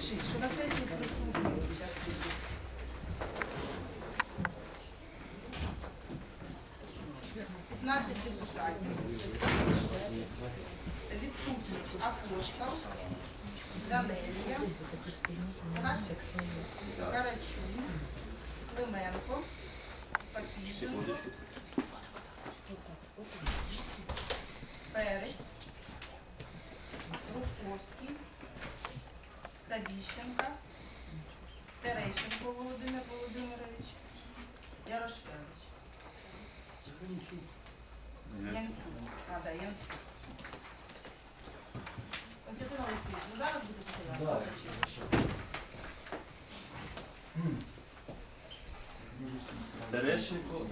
Запишіть, що на сесії присутні. П'ятнадцять депутатів. Відсутні Акошка, Данелія, Карачун, Клименко, Папіженко, Перець, Рудковський, Сабіщенка, Терещенко Володимир Володимирович, Ярошкевич. Янцюк. А, да, Янцюк. Константин Олексійович, ви зараз будете? Терещенко,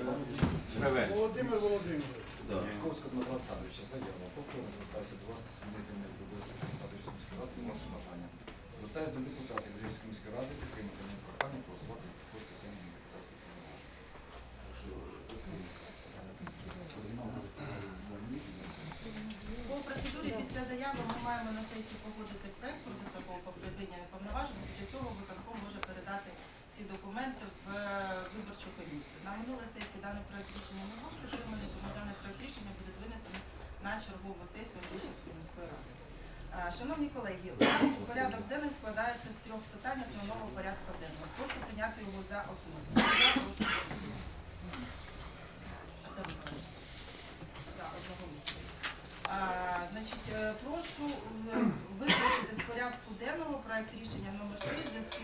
Кравець. Володимир Володимирович. Да. Вітковська Дмитра Олександровича, заяву. Повторно звертаюся до вас, змінити не обов'язку депутатів міської ради, і масу бажання. Звертаюся до депутатів Бужівської міської ради, підтримати моє прохання, голосувати на і на це. По процедурі після заяви ми маємо на сесії погодити проект про дострокове припинення повноважень. Після цього виконком може передати ці документи в виборчу комісію. На минулій сесії даний проект рішення не був підтриманий, тому даний проект рішення буде винесений на чергову сесію Вищівської міської ради. Е, Шановні колеги, у нас порядок денний складається з трьох питань основного порядку денного. Прошу прийняти його за основу. Я прошу. А, Значить, е, прошу е, з порядку денного проект рішення номер 3 в зв'язку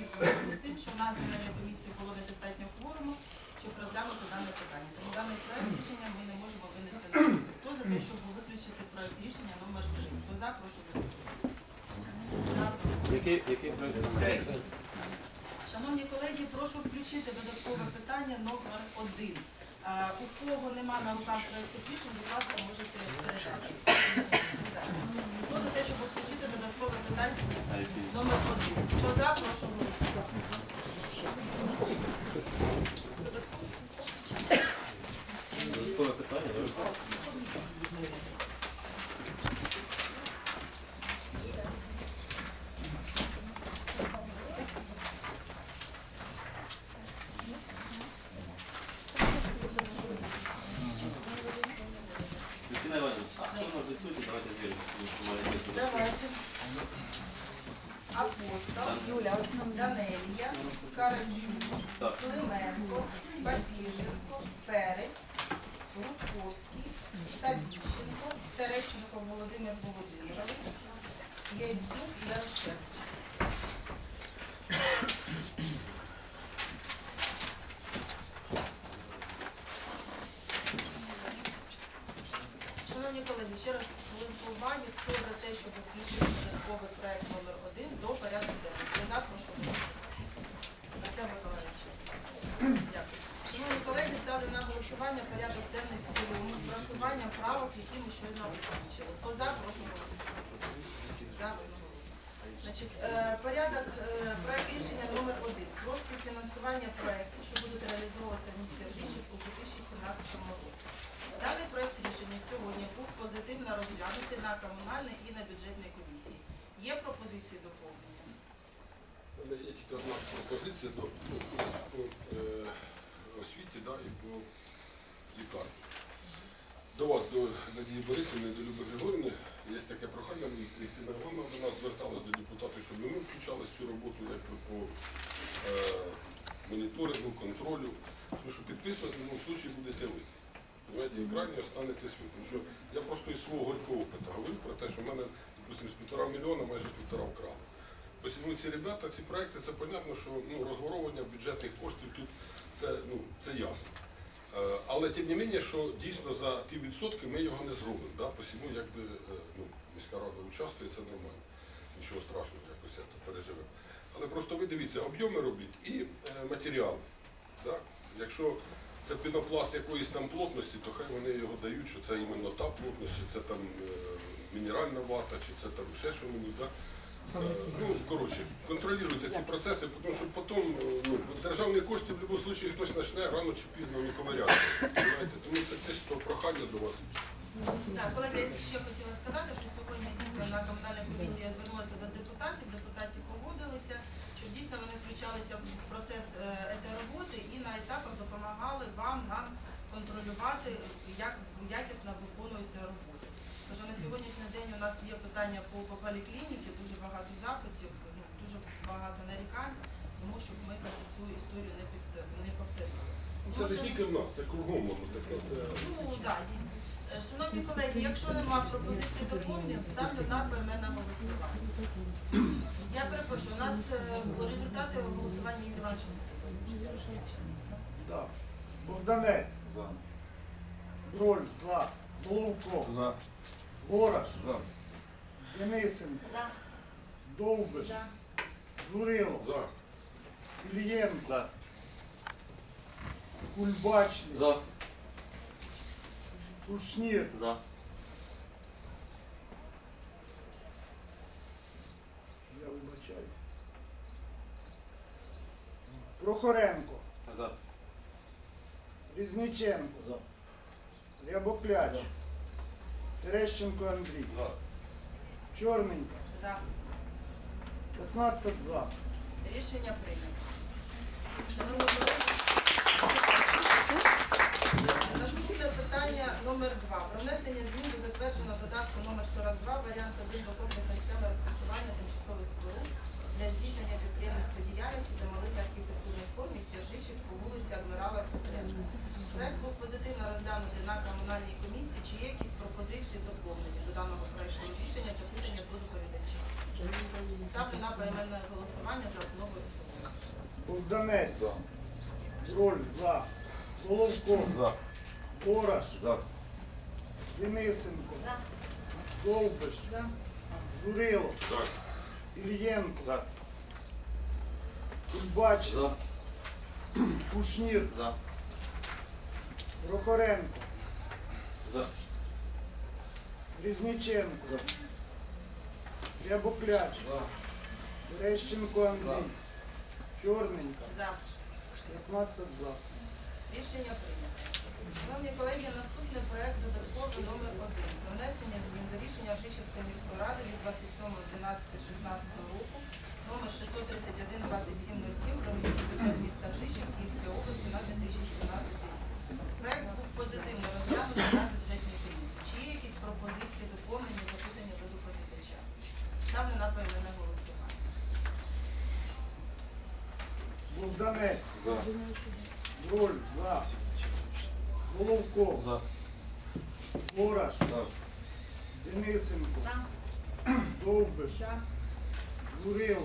з тим, що в нас земельної комісії було недостатньо кворуму, щоб розглянути дане питання. Тому даний проект рішення ми не можемо винести на сесію. Хто за те, щоб виключити проект рішення номер 3? Хто за, прошу голосувати. Який, проект? Шановні колеги, прошу включити додаткове питання номер 1. У кого нема на руках проєкту рішень, будь ласка, можете передати. Хто за те, щоб включити додаткове питання А який? номер 1? Хто за, прошу голосувати. Додаткове питання, так? Кристина Іванівна, а хто у нас відсутній? Давайте звіримо. Апостол, Данелія, Карачун, Так. Клименко, Бабіженко, Перець, Рудковський, Савіщенко, Терещенко Володимир Володимирович, Яйцюк Ярошевич. Шановні колеги, ще раз хвилинку хто за те, щоб включити черговий проект номер 1 до порядку денного. Хто за, прошу. Артем Миколаївич. Дякую. Шановні колеги, ставлю на голосування порядок денний в цілому з врахуванням правок, які ми щойно озвучили. Хто за, прошу голосувати. Значить, е, порядок, е, проект рішення номер 1 про співфінансування проєктів, що будуть реалізовуватися в місті Ржищів у 2017 році. Даний проект рішення сьогодні був позитивно розглянутий на і на бюджетній комісії. Є пропозиції доповнення? Є тільки одна пропозиція до ну, по е, освіті да, і по лікарні. До вас, до Надії Борисівни, до Люби Григорівни, є таке прохання, і Кристина Івановна до нас зверталась до депутатів, щоб ми включали цю роботу якби, по е, моніторингу, контролю, тому що підписувати в будь-якому випадку будете ви. Понимаєте, і крайні останетесь ви. Що я просто із свого горького опиту говорю про те, що в мене, допустимо, з півтора мільйона майже півтора вкрали. Ось ну, ці ребята, ці проекти, це понятно, що ну, розворовування бюджетних коштів тут це, ну, це ясно. Е, Але тим не менше, що дійсно за ті відсотки ми його не зробимо. Да? Посіму, якби е, ну, міська рада участвує, це нормально. Нічого страшного, якось це переживемо. Але просто ви дивіться, об'єми робіт і е, матеріали. Да? Якщо це пінопласт якоїсь там плотності, то хай вони його дають, що це іменно та плотність, чи це там е, мінеральна вата, чи це там ще що-небудь. Да? Е, Ну, коротше, контролюйте ці процеси, тому що потім е, ну, державні кошти в будь-якому випадку хтось почне рано чи пізно не ковиряти. Тому це чисто прохання до вас. Так, колеги, я ще хотіла сказати, що сьогодні дійсно на комунальній комісії звернулася до депутатів, депутати погодилися, щоб дійсно вони включалися в процес е, цієї роботи і на етапах допомагали вам нам контролювати, як якісно виконується робота. Тому що на сьогоднішній день у нас є питання по, по поліклініці, дуже багато запитів, ну, дуже багато нарікань, тому щоб ми цю історію не повтор- не повторювали. Це не тільки в нас, це кругом воно таке. Це... Ну, так, дійсно. Е, Шановні колеги, якщо немає пропозиції доповнень, ставлю на поіменне голосування. Я перепрошую, у нас е, результати голосування Ігор Іванович. Так. Богданець. За. Броль за. Головко. За. Гораш. За. Денисенко. За. Довбиш. Журило. За. Ільєнко. За. Кульбачний. За. Кушнір. За. Я вибачаю. Прохоренко. За. Різниченко. За. Рябокляч. Терещенко Андрій. Чорненька. За. 15 за. Рішення прийнято. Шановні колеги, Наступне питання номер 2 Про внесення змін до затвердженого додатку номер 42 варіант 1 до комплексної схеми розташування тимчасових споруд для здійснення підприємницької діяльності та малих архітектурних форм Ржищів по вулиці Адмірала Петренка. Проект був позитивно розглянутий на комунальній комісії. Чи є якісь пропозиції доповнення до даного проекту рішення та питання до доповідача? Ставлю на поіменне голосування за основу цілому. Богданець. За. За. Головко. За. Гораш. За. Денисенко. Довбиш. Журило. За. Ільєнко. За. Кульбач. За. Кушнір. За. Прохоренко. За. Різниченко. Рябокляч. Терещенко Андрій. Чорненька. За. 15 за. Рішення прийнято. Шановні колеги, наступний проект додатковий номер 1 про внесення змін до рішення Шишівської міської ради від 27.12.16 року номер 631-2707 про міський бюджет міста Шишів Київської області на 2017 рік. Проект був позитивно розглянутий на бюджетній комісії. Чи є якісь пропозиції, доповнення, запитання до доповідача? Ставлю на поіменне голосування. Богданець. За. Броль за. Головко. За. Гораш. За. Денисенко. Довбиш. Журило.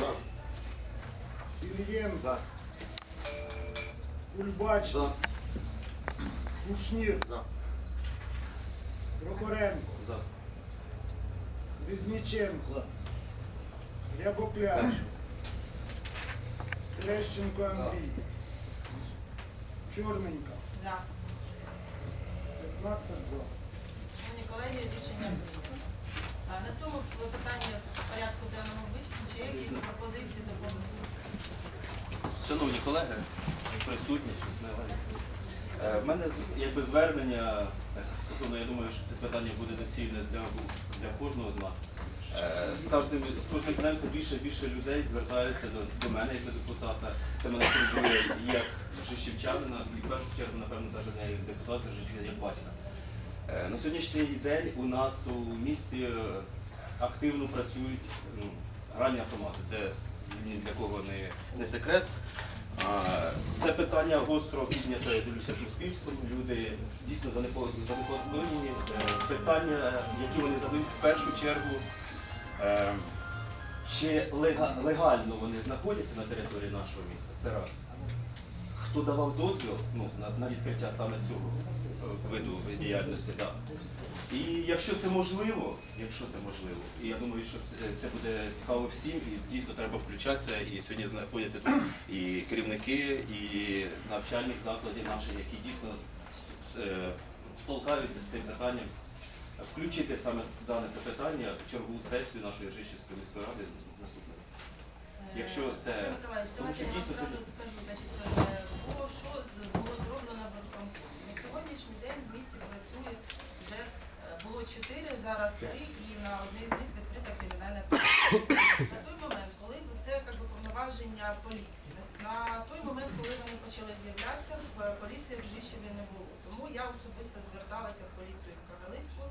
За. Ільєнко. Кульбач. За. Кушнір. За. Прохоренко. За. Різниченко. Рябокляч. Терещенко Андрій. Чорненька. За. 15 за. Шановні колеги, рішення прийнято. А, На цьому питання порядку денного вичерпано. Чи є якісь пропозиції до Шановні колеги, присутні, щасливі. Е, В мене з- якби звернення стосовно, я думаю, що це питання буде доцільне для, для кожного з нас. Е, З кожним, з кожним днем все більше і більше людей звертаються до, до мене як до депутата. Це мене турбує як жищівчанина, і в першу чергу, напевно, навіть не як депутата, життя як батька. Е, На сьогоднішній день у нас у місті е, активно працюють ну, гральні автомати. Це ні для кого не, не секрет. Це питання гостро піднято, я дивлюся, суспільством. Люди дійсно занепо- занепокоєні. Е, Питання, які вони задають в першу чергу, е, чи легально вони знаходяться на території нашого міста. Це раз. Хто давав дозвіл ну, на, на відкриття саме цього е, виду діяльності, да. І якщо це можливо, якщо це можливо, і я думаю, що це, це буде цікаво всім, і дійсно треба включатися. І сьогодні знаходяться тут і керівники, і навчальних закладів наших, які дійсно е, столкаються з цим питанням. Включити саме дане це питання в чергову сесію нашої Жишівської міської ради наступного. Якщо це- тому давайте що я вам дійсно сьогодні- скажу, значить, е, було що було зроблено виконкомом. На сьогоднішній день в місті працює вже е, чотири, зараз три, і на одне з них відкрита кримінальна провадження. На той момент, коли це як би, повноваження поліції, на- той момент, коли вони почали з'являтися, в поліції в Жищеві не було. Тому я особисто зверталася в поліцію в Кагалицьку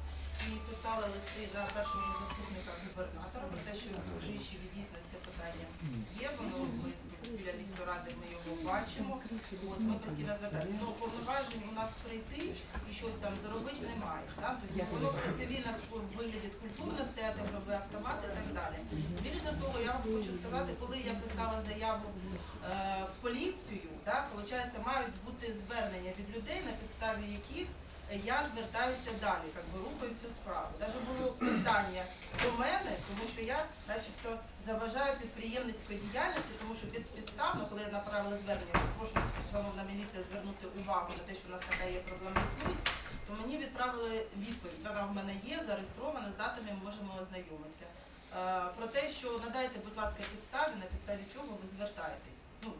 і писала листи на першого заступника губернатора про те, що в Жищеві дійсно це питання є, воно біля міської ради ми його бачимо. От, ми постійно звертаємося. Ну, повноважень у нас прийти і щось там зробити немає. Да? Тобто воно все цивільно виглядить культурно, стояти гроби автомати і так далі. Більше того, я вам хочу сказати, коли я писала заяву е, в поліцію, да, виходить, мають бути звернення від людей, на підставі яких я звертаюся далі, як би рухаю цю справу. Навіть було питання до мене, тому що я, начебто, заважаю підприємницької діяльності, тому що підставно, коли я направила звернення, що прошу шановна міліція звернути увагу на те, що у нас така є проблема існує, то мені відправили відповідь. Вона в мене є, зареєстрована, з датами ми можемо ознайомитися. Е, Про те, що надайте, будь ласка, підстави, на підставі чого ви звертаєтесь. Ну,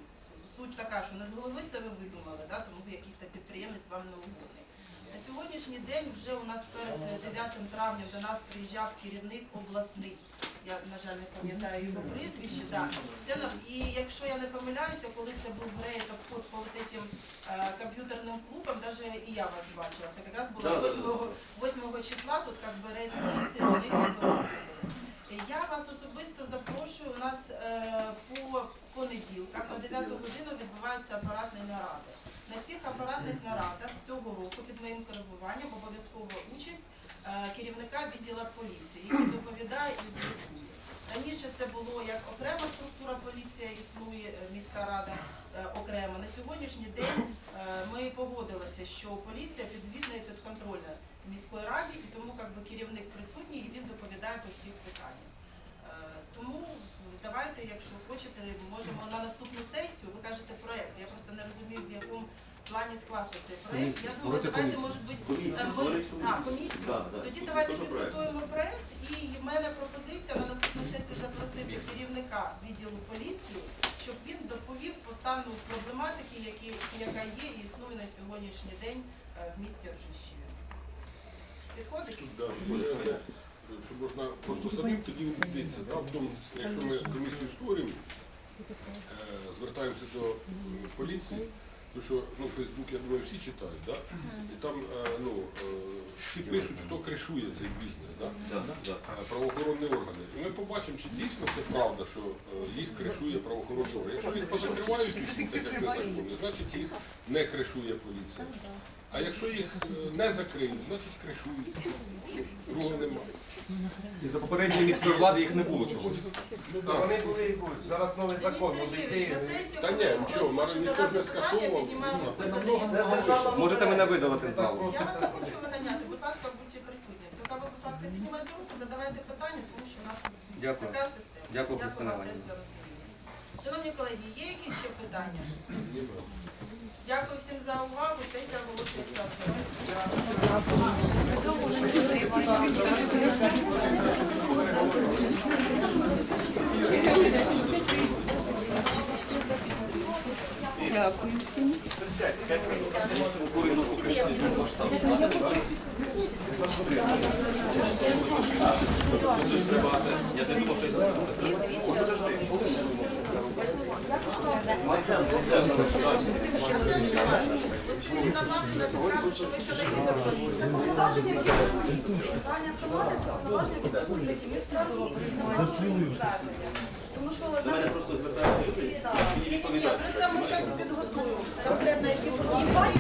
суть така, що не з голови це ви видумали, да, тому якийсь там підприємець вам не угодний. На сьогоднішній день вже у нас перед е, 9 травня до нас приїжджав керівник обласний. Я, на жаль, не пам'ятаю його прізвище. Да. Це, і якщо я не помиляюся, коли це був рейд обход по этим е, комп'ютерним клубам, навіть і я вас бачила. Це якраз було Да, да, да. 8, 8 числа, тут как би рейд поліції не проводили. Я вас особисто запрошую. У нас е, по понеділках на 9 годину відбуваються апаратні наради. На цих апаратних нарадах цього року під моїм керуванням обов'язкова участь е, керівника відділу поліції, який доповідає і звітує. Раніше це було як окрема структура поліція, існує е, міська рада е, окремо. На сьогоднішній день ми погодилися, що поліція підзвітна і підконтрольна міської раді, і тому керівник присутній і він доповідає по всіх питаннях. Тому давайте, якщо хочете, можемо на наступну сесію. Ви кажете проект. Я просто не розумію, в якому плані скласти цей проект. Комісію, Я думаю, давайте може бути Комісію, ви- створити а, комісію. комісію. Да, да. Тоді давайте Тоже підготуємо проект. І в мене пропозиція на наступну сесію запросити керівника відділу поліції, щоб він доповів по стану проблематики, які, яка є і існує на сьогоднішній день е, в місті Ржищеві. Підходить? Щоб можна просто самим тоді убедитися, да, якщо ми комісію створюємо, е, звертаємося до поліції, тому що ну, Фейсбук, я думаю, всі читають, да? і там е, ну, е, всі пишуть, хто кришує цей бізнес, да? Да, да. е, правоохоронні органи. І ми побачимо, чи дійсно це правда, що їх кришує правоохоронні органи. Якщо їх позакривають усі, так як незаконні, значить їх не кришує поліція. А якщо їх не закриють, значить кришують. Другого немає. І за попередньої міської влади їх не було чогось. Ну, Та вони були і будуть. Зараз новий закон. Сергійович, на сесію, Та ні, нічого, Марин ніхто ж не скасовував. Піднімаємо Це руку, намного- задаємо це держава Можете мене видалити з залу. Я вас не хочу виганяти, будь ласка, будьте присутні. Тільки ви, будь ласка, піднімайте руку, задавайте питання, тому що у нас Дякую. така система. Дякую, Христина вам теж Іванівна. за розуміння. Шановні колеги, є якісь ще питання? Дякую всім за увагу. Сесія оголошується. закритою. Дякую всім. Курину покрити Тому що до мене просто звертаються люди. Ні, ні, ні, просто ми так підготуємо. Конкретно які проблеми.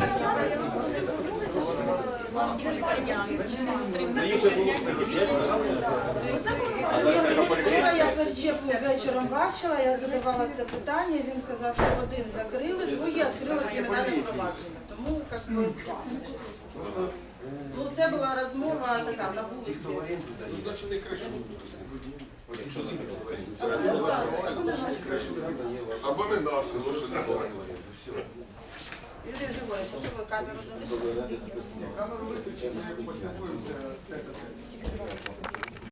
Ну, Вчора я Перчепу вечором бачила, я задавала це питання, він казав, що один закрили, другі відкрили кримінальне провадження. Тому як би два. Ну, це була розмова така на вулиці. Ну, значить не. Або не наші, ну що це було. Юрій Григорович, а що ви камеру залишили? Камеру виключити, ми поспілкуємося.